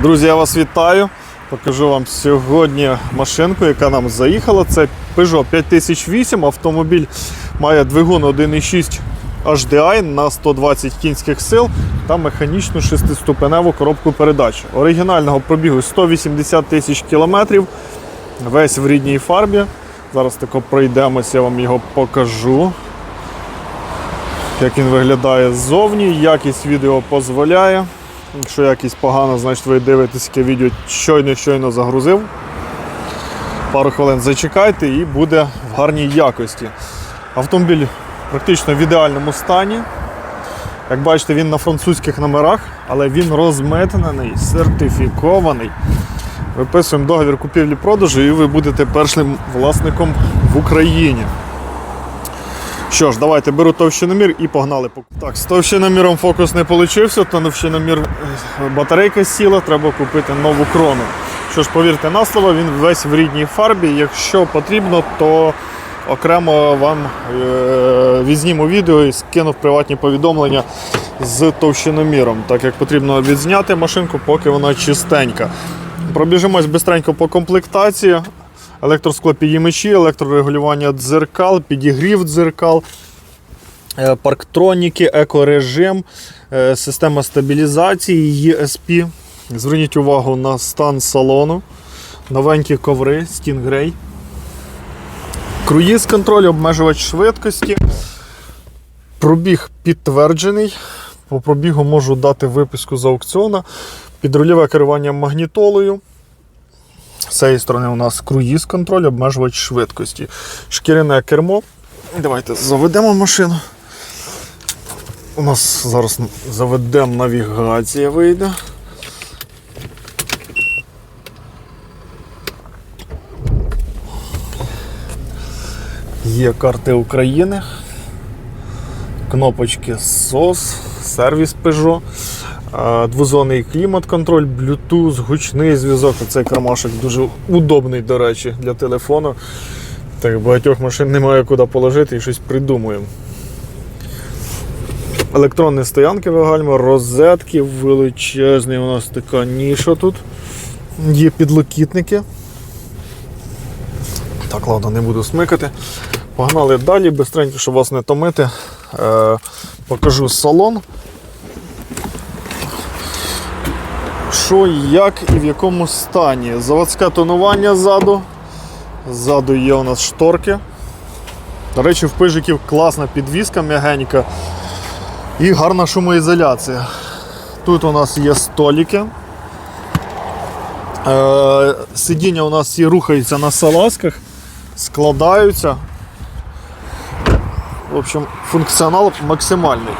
Друзі, я вас вітаю. Покажу вам сьогодні машинку, яка нам заїхала. Це Peugeot 5008. Автомобіль має двигун 1.6 HDI на 120 кінських сил та механічну шестиступеневу коробку передач. Оригінального пробігу 180 тисяч кілометрів. Весь в рідній фарбі. Зараз тако пройдемося, я вам його покажу. Як він виглядає ззовні, якість відео дозволяє. Якщо якість погана, значить ви дивитесь яке відео щойно-щойно загрузив. Пару хвилин зачекайте і буде в гарній якості. Автомобіль практично в ідеальному стані. Як бачите, він на французьких номерах, але він розмитнений, сертифікований. Виписуємо договір купівлі-продажу і ви будете першим власником в Україні. Що ж, давайте беру товщиномір і погнали. Так, з товщиноміром фокус не вийшов, товщиномір е, батарейка сіла, треба купити нову крону. Що ж, повірте на слово, він весь в рідній фарбі. Якщо потрібно, то окремо вам е- відзніму відео і скину приватні повідомлення з товщиноміром, так як потрібно відзняти машинку, поки вона чистенька. Пробіжимось бистренько по комплектації. Електросклопідіймачі, електрорегулювання дзеркал, підігрів дзеркал, е, парктроніки, екорежим, е, система стабілізації ESP. Зверніть увагу на стан салону, новенькі коври, Stingray. Круїз контроль, обмежувач швидкості. Пробіг підтверджений. По пробігу можу дати виписку з аукціона. Підрульове керування магнітолою. З цієї сторони у нас круїз контроль, обмежувач швидкості. Шкіряне кермо. Давайте заведемо машину. У нас зараз заведемо навігація вийде. Є карти України, кнопочки SOS, сервіс Peugeot. Двозонний клімат-контроль, Bluetooth, гучний зв'язок. Цей кармашок дуже удобний, до речі, для телефону. Так багатьох машин немає куди положити і щось придумуємо. Електронні стоянки вагальма, розетки, величезний у нас така ніша тут. Є підлокітники. Так, ладно, не буду смикати. Погнали далі, бистренько, щоб вас не томити. Е, покажу салон. Що, як і в якому стані. Заводське тонування ззаду. Ззаду є у нас шторки. До речі, в пижиків класна підвізка м'ягенька і гарна шумоізоляція. Тут у нас є столики. Е, Сидіння у нас всі рухаються на салазках, складаються. В общем, функціонал максимальний.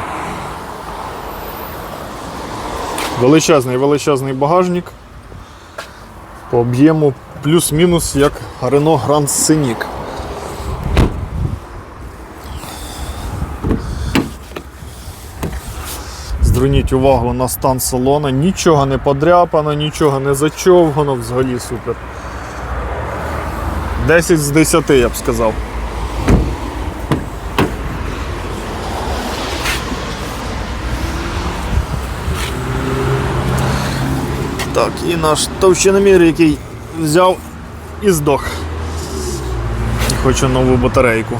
Величезний величезний багажник. По об'єму плюс-мінус як Renault Grand Scenic. Зверніть увагу на стан салона, нічого не подряпано, нічого не зачовгано, взагалі супер. 10 з 10 я б сказав. Так, і наш товщиномір, який взяв і здох. Хочу нову батарейку.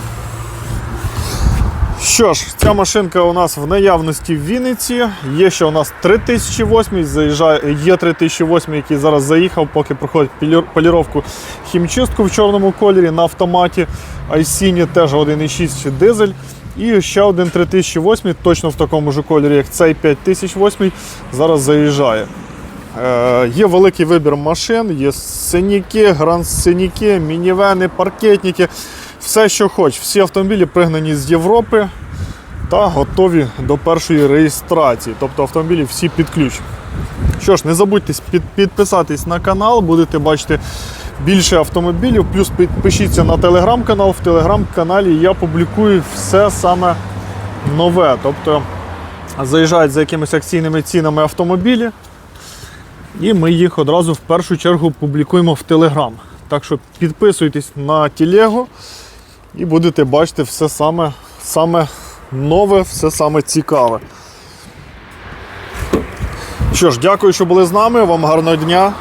Що ж, ця машинка у нас в наявності в Вінниці. Є ще у нас 3008, заїжджає, є 3008, який зараз заїхав, поки проходить поліровку хімчистку в чорному кольорі на автоматі. Айсіні теж 1,6 дизель. І ще один 3008, точно в такому ж кольорі, як цей 5008, зараз заїжджає. Е, Є великий вибір машин, є синіки, гранд-синіки, мінівени, паркетники, все, що хоч. Всі автомобілі пригнані з Європи та готові до першої реєстрації. Тобто автомобілі всі під ключ. Що ж, не забудьте під, підписатись на канал, будете бачити більше автомобілів. Плюс підпишіться на телеграм-канал. В телеграм-каналі я публікую все саме нове. Тобто заїжджають за якимись акційними цінами автомобілі. І ми їх одразу в першу чергу публікуємо в Телеграм. Так що підписуйтесь на телегу і будете бачити все саме, саме нове, все саме цікаве. Що ж, дякую, що були з нами. Вам гарного дня.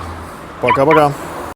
Пока-пока.